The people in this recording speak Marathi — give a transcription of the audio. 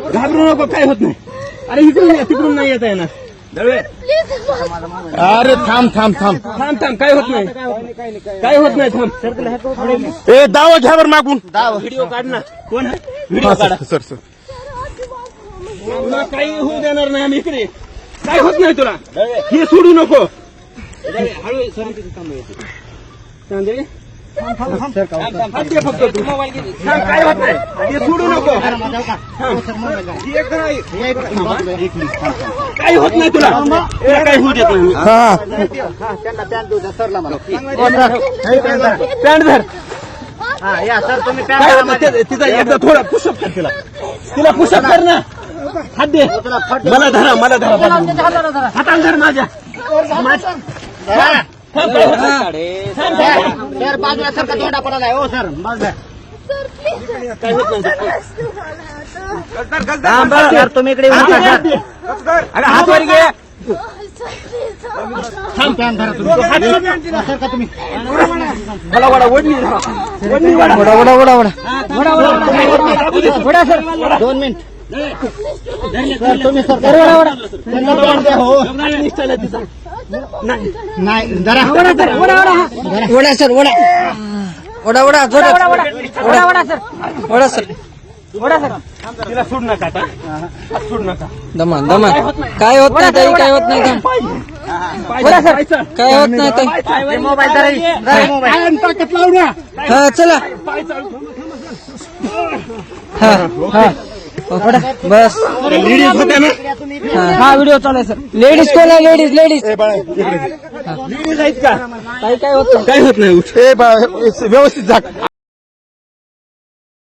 घाबरू नको काय होत नाही. अरे इकडून ये, तिकडून नाही येता येणार. दळवे. अरे थांब थांब थांब. थांब थांब काय होत नाही. काय होत नाही थांब. ए दावा घ्या बरं मागून. व्हिडिओ काढ ना. कोण व्हिडिओ काढा. Sir sir. काही होऊ देणार नाही आम्ही इकडे. काय होत नाही तुला? हे सोडू नको. फक्त तू. थांब, काय होत नाही हे सोडू नको काही होत नाही तुला काही होऊ देत नाही पॅन्ट धर काय होत नाही, ते- तिचा एकदा थोडा पुशअप कर तिला तिला पुशअप कर ना हात दे मला धरा मला धरा हाताला धर माझ्या थांब. थांब, थांब, थांब. बाजूला तोंडा पडायला हो सर. बाजूला काय होत नाही सर? तुम्ही इकडे हात सर. वर घे. थांब पॅन धरा तुम्ही. हात सरका तुम्ही. मला वडा ओढणी धरा. ओढणी वडा वडा वडा वडा. वडा वडा सर. दोन मिनिट. सर तुम्ही सर वडा वडा. त्यांना पॅन द्या हो निष्ठाला तिचा. नाही नाही जरा वडा सर ओढा ओढा ओढा सर ओढा ओढा सर वडा सर सर तिला सोड नका सोड नका काय होत नाही ताई काय होत नाही थांब. सर काय होत नाही ताई मोबाईल हा चला हा हा बस. लेडीज होत्या ना. हा. व्हिडिओ चालू आहे सर लेडीज कोण आहे? लेडीज लेडीज लेडीज आहेत का? काही काय होत नाही. काय होत नाही. उठ. ए बा व्यवस्थित जा.